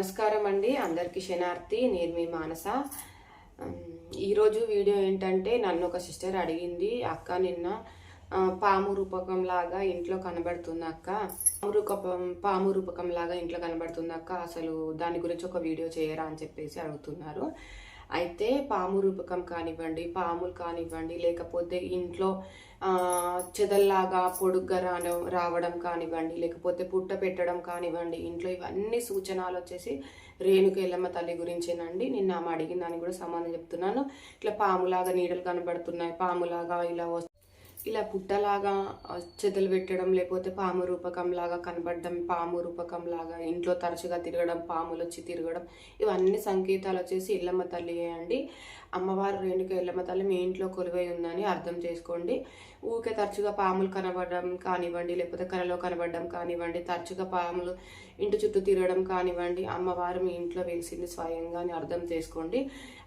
నమస్కారం అండి. అందరికీ శనార్థి నేను మీ మానస. ఈరోజు వీడియో ఏంటంటే నన్ను ఒక సిస్టర్ అడిగింది. అక్క నిన్న పాము రూపకం లాగా ఇంట్లో కనబడుతుంది అక్క. పాము రూపకం పాము రూపకం లాగా ఇంట్లో కనబడుతుంది అక్క. అసలు దాని గురించి ఒక వీడియో చేయరా అని చెప్పేసి అడుగుతున్నారు. అయితే పాము రూపకం కానివ్వండి పాములు కానివ్వండి లేకపోతే ఇంట్లో చెదల్లాగా పొడుగ్గా రాన రావడం కానివ్వండి లేకపోతే పుట్ట పెట్టడం కానివ్వండి ఇంట్లో ఇవన్నీ సూచనలు వచ్చేసి రేణుక ఎల్లమ్మ తల్లి గురించేనండి. నిన్న ఆమె అడిగిన దానికి కూడా సమాధానం చెప్తున్నాను. ఇట్లా పాములాగా నీడలు కనబడుతున్నాయి పాములాగా ఇలా ఇలా పుట్టలాగా చెదలు పెట్టడం లేకపోతే పాము రూపకం లాగా కనబడడం పాము రూపకం లాగా ఇంట్లో తరచుగా తిరగడం పాములు వచ్చి తిరగడం ఇవన్నీ సంకేతాలు వచ్చేసి ఎల్లమ్మ తల్లి అండి. అమ్మవారు రేణుక ఎల్లమ్మ తల్లి మీ ఇంట్లో కొలువై ఉందని అర్థం చేసుకోండి. ఊరికే తరచుగా పాములు కనబడడం కానివ్వండి లేకపోతే కలలో కనబడడం కానివ్వండి తరచుగా పాములు ఇంటి చుట్టూ తిరగడం కానివ్వండి అమ్మవారు మీ ఇంట్లో వెలిసింది స్వయంగా అని అర్థం చేసుకోండి.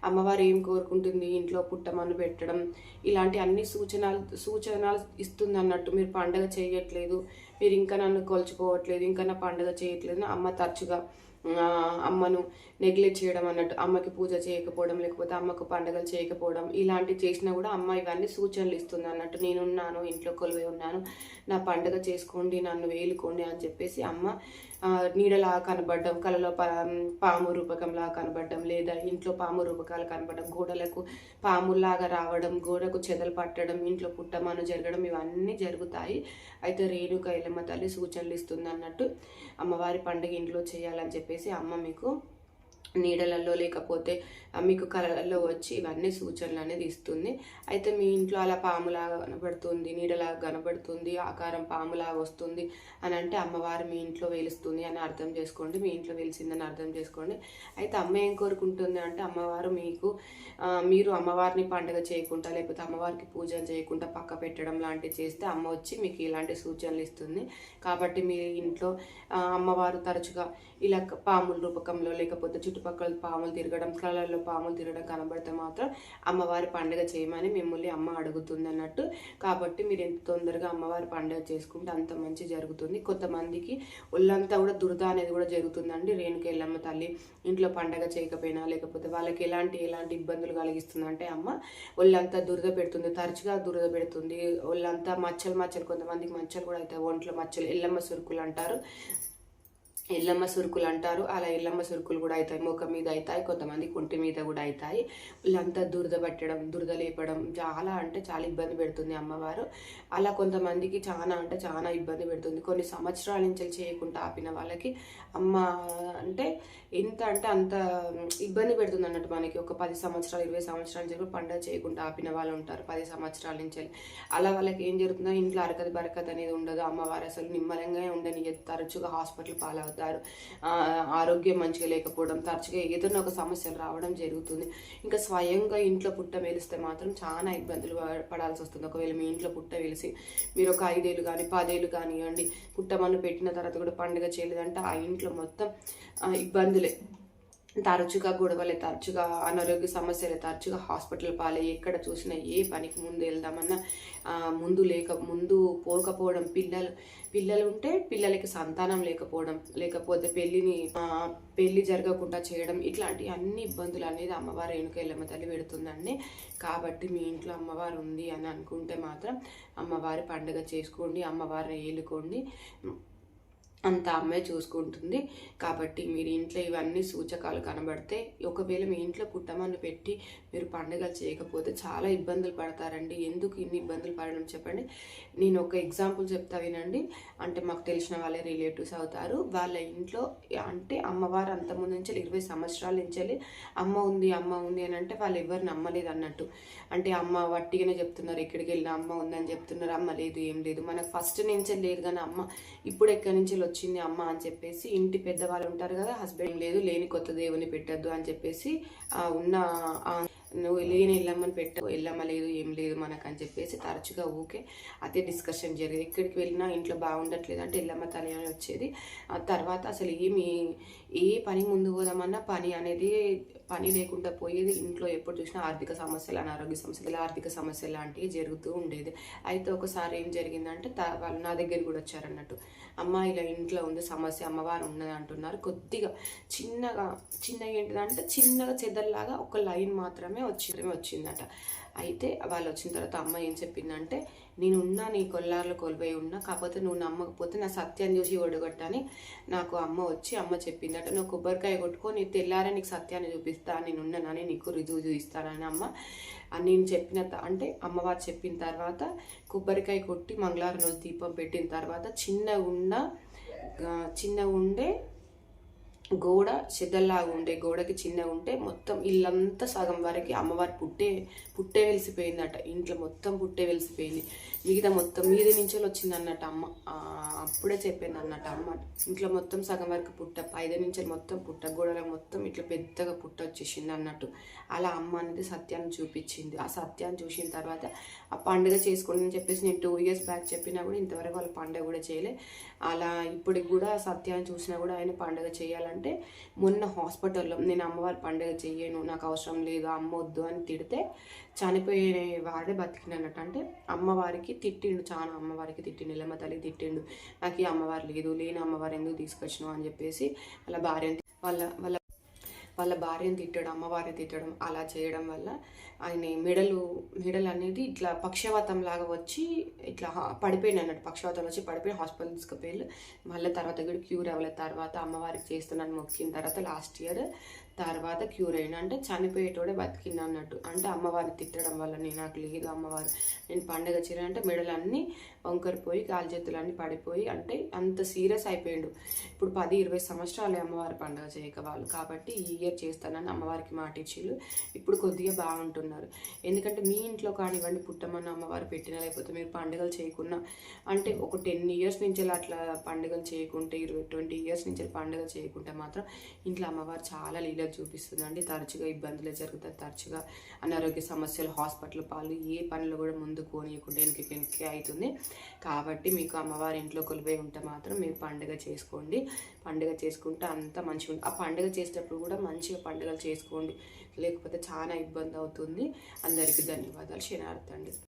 అమ్మవారు ఏం కోరుకుంటుంది? ఇంట్లో పుట్టమన్ను పెట్టడం ఇలాంటి అన్ని సూచనలు సూచనలు ఇస్తుంది అన్నట్టు మీరు పండగ చేయట్లేదు మీరు ఇంకా నన్ను కొలుచుకోవట్లేదు ఇంకా నా పండగ చేయట్లేదు అమ్మ తరచుగా అమ్మను నెగ్లెక్ట్ చేయడం అన్నట్టు అమ్మకి పూజ చేయకపోవడం లేకపోతే అమ్మకు పండగలు చేయకపోవడం ఇలాంటివి చేసినా కూడా అమ్మ ఇవన్నీ సూచనలు ఇస్తుంది అన్నట్టు. నేనున్నాను ఇంట్లో కొలువై ఉన్నాను నా పండగ చేసుకోండి నన్ను వేలుకోండి అని చెప్పేసి అమ్మ నీడలా కనబడడం కలలో పా పాము రూపకంలా కనబడడం లేదా ఇంట్లో పాము రూపకాలు కనబడడం గోడలకు పాములాగా రావడం గోడకు చెదలు పట్టడం ఇంట్లో పుట్టమాను జరగడం ఇవన్నీ జరుగుతాయి. అయితే రేణుక ఎల్లమ్మ తల్లి సూచనలు ఇస్తుంది అన్నట్టు అమ్మవారి పండుగ ఇంట్లో చేయాలని చెప్పేసి అమ్మ మీకు నీడలలో లేకపోతే మీకు కళలలో వచ్చి ఇవన్నీ సూచనలు అనేది ఇస్తుంది అయితే మీ ఇంట్లో అలా పాములాగా కనబడుతుంది నీడలాగా కనబడుతుంది ఆకారం పాములాగా వస్తుంది అని అంటే అమ్మవారు మీ ఇంట్లో వెలుస్తుంది అని అర్థం చేసుకోండి. మీ ఇంట్లో వెలిసిందని అర్థం చేసుకోండి. అయితే అమ్మ ఏం కోరుకుంటుంది అంటే అమ్మవారు మీకు మీరు అమ్మవారిని పండుగ చేయకుండా లేకపోతే అమ్మవారికి పూజలు చేయకుండా పక్క పెట్టడం లాంటివి చేస్తే అమ్మ వచ్చి మీకు ఇలాంటి సూచనలు ఇస్తుంది. కాబట్టి మీ ఇంట్లో అమ్మవారు తరచుగా ఇలా పాముల రూపకంలో లేకపోతే చుట్టుపక్కల పాములు తిరగడం కలర్లో పాములు తిరగడం కనబడితే మాత్రం అమ్మవారి పండుగ చేయమని మిమ్మల్ని అమ్మ అడుగుతుంది అన్నట్టు కాబట్టి మీరు ఎంత తొందరగా అమ్మవారి పండుగ చేసుకుంటే అంత మంచి జరుగుతుంది. కొంతమందికి ఒళ్ళంతా కూడా దురద అనేది కూడా జరుగుతుందండి. రేణుక ఎల్లమ్మ తల్లి ఇంట్లో పండగ చేయకపోయినా లేకపోతే వాళ్ళకి ఎలాంటి ఎలాంటి ఇబ్బందులు కలిగిస్తుంది అంటే అమ్మ ఒళ్ళంతా దురద పెడుతుంది. తరచుగా దురద పెడుతుంది. ఒళ్ళంతా మచ్చలు మచ్చలు కొంతమందికి మచ్చలు కూడా అవుతాయి. ఒంట్లో మచ్చలు ఎల్లమ్మ సురుకులు అంటారు. ఎల్లమ్మ సురుకులు అంటారు. అలా ఎల్లమ్మ సురుకులు కూడా అవుతాయి. ముఖం మీద అవుతాయి. కొంతమంది కుంటి మీద కూడా అవుతాయి. వీళ్ళంతా దురద పట్టడం దురద లేపడం చాలా అంటే చాలా ఇబ్బంది పెడుతుంది అమ్మవారు. అలా కొంతమందికి చాలా అంటే చాలా ఇబ్బంది పెడుతుంది. కొన్ని సంవత్సరాల నుంచి చేయకుండా ఆపిన వాళ్ళకి అమ్మ అంటే ఎంత అంటే అంత ఇబ్బంది పెడుతుంది అన్నట్టు మనకి. ఒక పది సంవత్సరాలు ఇరవై సంవత్సరాల నుంచి పండుగ చేయకుండా ఆపిన వాళ్ళు ఉంటారు. పది సంవత్సరాల నుంచి అలా. వాళ్ళకి ఏం జరుగుతుందో ఇంట్లో అరకది బరకది అనేది ఉండదు. అమ్మవారు అసలు నిమ్మలంగా ఉండని తరచుగా హాస్పిటల్ పాలవుతుంది ఆ, ఆరోగ్యం మంచిగా లేకపోవడం తరచుగా ఏదైనా ఒక సమస్యలు రావడం జరుగుతుంది. ఇంకా స్వయంగా ఇంట్లో పుట్ట వెలిస్తే మాత్రం చాలా ఇబ్బందులు పడాల్సి వస్తుంది. ఒకవేళ మీ ఇంట్లో పుట్ట వెలిసి మీరు ఒక ఐదేళ్ళు కానీ పదేళ్ళు కానివ్వండి పుట్టమన్ను పెట్టిన తర్వాత కూడా పండుగ చేయలేదంటే ఆ ఇంట్లో మొత్తం ఇబ్బందులే. తరచుగా గొడవలే తరచుగా అనారోగ్య సమస్యలే తరచుగా హాస్పిటల్ పాలే ఎక్కడ చూసినా ఏ పనికి ముందు వెళ్దామన్నా ముందు లేక ముందు పోకపోవడం పిల్లలు పిల్లలు ఉంటే పిల్లలకి సంతానం లేకపోవడం లేకపోతే పెళ్ళిని పెళ్ళి జరగకుండా చేయడం ఇట్లాంటి అన్ని ఇబ్బందులు అనేది అమ్మవారు రేణుక ఎల్లమ్మ తల్లి పెడుతుందండి. కాబట్టి మీ ఇంట్లో అమ్మవారు ఉంది అని అనుకుంటే మాత్రం అమ్మవారి పండుగ చేసుకోండి అమ్మవారిని ఏలుకోండి. అంత అమ్మే చూసుకుంటుంది. కాబట్టి మీరు ఇంట్లో ఇవన్నీ సూచకాలు కనబడితే ఒకవేళ మీ ఇంట్లో కుటుంబాన్ని పెట్టి మీరు పండుగలు చేయకపోతే చాలా ఇబ్బందులు పడతారండి. ఎందుకు ఇన్ని ఇబ్బందులు పడడం చెప్పండి. నేను ఒక ఎగ్జాంపుల్ చెప్తా వినండి. అంటే మాకు తెలిసిన వాళ్ళే రిలేటివ్స్ అవుతారు. వాళ్ళ ఇంట్లో అంటే అమ్మవారు అంతకుముందు నుంచి ఇరవై సంవత్సరాల నుంచి అమ్మ ఉంది అమ్మ ఉంది అని అంటే వాళ్ళు ఎవరు నమ్మలేదు అన్నట్టు. అంటే అమ్మ వట్టిగానే చెప్తున్నారు ఎక్కడికి వెళ్ళిన అమ్మ ఉందని చెప్తున్నారు. అమ్మ లేదు ఏం లేదు. మనకు ఫస్ట్ నుంచే లేదు కానీ అమ్మ ఇప్పుడు ఎక్కడి నుంచి వచ్చింది అమ్మ అని చెప్పేసి ఇంటి పెద్దవాళ్ళు ఉంటారు కదా హస్బెండ్ లేదు లేని కొత్త దేవుని పెట్టద్దు అని చెప్పేసి ఉన్న నువ్వు లేని వెళ్ళమని పెట్ట. ఎల్లమ్మ లేదు ఏం లేదు మనకు అని చెప్పేసి తరచుగా ఊకే అదే డిస్కషన్ జరిగేది. ఎక్కడికి వెళ్ళినా ఇంట్లో బాగుండట్లేదు అంటే వెళ్ళమ్మ తల్లి అని వచ్చేది. ఆ తర్వాత అసలు ఏమి ఏ పని ముందు పోదామన్నా పని అనేది పని లేకుండా పోయేది. ఇంట్లో ఎప్పుడు చూసినా ఆర్థిక సమస్యలు అనారోగ్య సమస్యలు ఇలా ఆర్థిక సమస్యలు లాంటివి జరుగుతూ ఉండేది. అయితే ఒకసారి ఏం జరిగిందంటే త- వాళ్ళు నా దగ్గర కూడా వచ్చారన్నట్టు. అమ్మ ఇలా ఇంట్లో ఉంది సమస్య అమ్మవారు ఉన్నది అంటున్నారు. కొద్దిగా చిన్నగా చిన్నగా ఏంటిదంటే చిన్నగా చెదల్లాగా ఒక లైన్ మాత్రమే వచ్చి వచ్చిందట. అయితే వాళ్ళు వచ్చిన తర్వాత అమ్మ ఏం చెప్పిందంటే నేను ఉన్నా నీ కొల్లార్లు కోల్పోయి ఉన్నా కాకపోతే నువ్వు నమ్మకపోతే నా సత్యాన్ని చూసి ఒడగొట్టని నాకు అమ్మ వచ్చి అమ్మ చెప్పిందట. నువ్వు కొబ్బరికాయ కొట్టుకో నీ తెల్లారే నీకు సత్యాన్ని చూపిస్తా నేను ఉన్నానని నీకు రుజువు చూపిస్తానని అమ్మ నేను చెప్పిన అంటే అమ్మవారు చెప్పిన తర్వాత కొబ్బరికాయ కొట్టి మంగళవారం రోజు దీపం పెట్టిన తర్వాత చిన్నగా ఉన్న చిన్నగా ఉండే గోడ చెదల్లాగా ఉండే గోడకి చిన్నగా ఉంటే మొత్తం ఇల్లంతా సగం వరకు అమ్మవారి పుట్టే పుట్టే వెలిసిపోయిందట. ఇంట్లో మొత్తం పుట్టే వెలిసిపోయింది. మిగతా మొత్తం మీద నుంచి వచ్చింది అన్నట్టు అమ్మ అప్పుడే చెప్పింది అన్నట్టు అమ్మ. ఇంట్లో మొత్తం సగం వరకు పుట్ట ఐదు నుంచి మొత్తం పుట్ట గోడలకు మొత్తం ఇట్లా పెద్దగా పుట్ట వచ్చేసింది అన్నట్టు. అలా అమ్మ అనేది సత్యాన్ని చూపించింది. ఆ సత్యాన్ని చూసిన తర్వాత ఆ పండుగ చేసుకోండి అని చెప్పేసి నేను టూ ఇయర్స్ బ్యాక్ చెప్పినా కూడా ఇంతవరకు వాళ్ళ పండుగ కూడా చేయలే. అలా ఇప్పటికి కూడా సత్యాన్ని చూసినా కూడా ఆయన పండుగ చేయాలంటే మొన్న హాస్పిటల్లో నేను అమ్మవారి పండుగ చెయ్యను నాకు అవసరం లేదు అమ్మ వద్దు అని తిడితే చనిపోయే వాడే బతికినట్టు అంటే అమ్మవారికి తిట్టిండు చాలా అమ్మవారికి తిట్టిండు ఎల్లమ్మ తల్లి తిట్టిండు. నాకు ఈ అమ్మవారు లేదు లేని అమ్మవారు ఎందుకు తీసుకొచ్చినావు అని చెప్పేసి వాళ్ళ భార్య వాళ్ళ వాళ్ళ వాళ్ళ భార్యను తిట్టడం అమ్మవారిని తిట్టడం అలా చేయడం వల్ల ఆయన మెడలు మెడలు అనేది ఇట్లా పక్షవాతం లాగా వచ్చి ఇట్లా హా- పడిపోయింది అన్నట్టు. పక్షవాతం వచ్చి పడిపోయి హాస్పిటల్ తీసుకుపోయి మళ్ళీ తర్వాత కూడా క్యూర్ అవ్వలేదు. తర్వాత అమ్మవారికి చేస్తున్నాను మొక్కిన తర్వాత లాస్ట్ ఇయర్ తర్వాత క్యూర్ అయినా అంటే చనిపోయేటోడే బతికింది అన్నట్టు. అంటే అమ్మవారిని తిట్టడం వల్ల నేను నాకు లేదు అమ్మవారు. నేను పండగ చీర అంటే మెడలన్నీ వంకరిపోయి కాలు చేతులన్నీ పడిపోయి అంటే అంత సీరియస్ అయిపోయిండు. ఇప్పుడు పది ఇరవై సంవత్సరాలు అమ్మవారి పండుగ చేయక వాళ్ళు. కాబట్టి ఈ ఇయర్ చేస్తానని అమ్మవారికి మాట ఇచ్చిళ్ళు ఇప్పుడు కొద్దిగా బాగుంటున్నారు. ఎందుకంటే మీ ఇంట్లో కానివ్వండి పుట్టమన్న అమ్మవారు పెట్టినా లేకపోతే మీరు పండుగలు చేయకున్నా అంటే ఒక టెన్ ఇయర్స్ నుంచి అట్లా పండుగలు చేయకుంటే ఇరవై ట్వంటీ ఇయర్స్ నుంచి పండుగ చేయకుంటే మాత్రం ఇంట్లో అమ్మవారు చాలా ఇలా చూపిస్తుందండి. తరచుగా ఇబ్బందులే జరుగుతాయి. తరచుగా అనారోగ్య సమస్యలు హాస్పిటల్ పాలు ఏ పనులు కూడా ముందు కోనియకుండా వెనక్కి వెనక్కి అవుతుంది. కాబట్టి మీకు అమ్మవారి ఇంట్లో కొలిపోయి ఉంటే మాత్రం మీరు పండుగ చేసుకోండి. పండుగ చేసుకుంటే అంత మంచిగా ఉంటుంది ఆ పండుగ చేసేటప్పుడు కూడా మంచిగా పండుగలు చేసుకోండి. లేకపోతే చాలా ఇబ్బంది అవుతుంది. అందరికీ ధన్యవాదాలు. క్షణార్థండి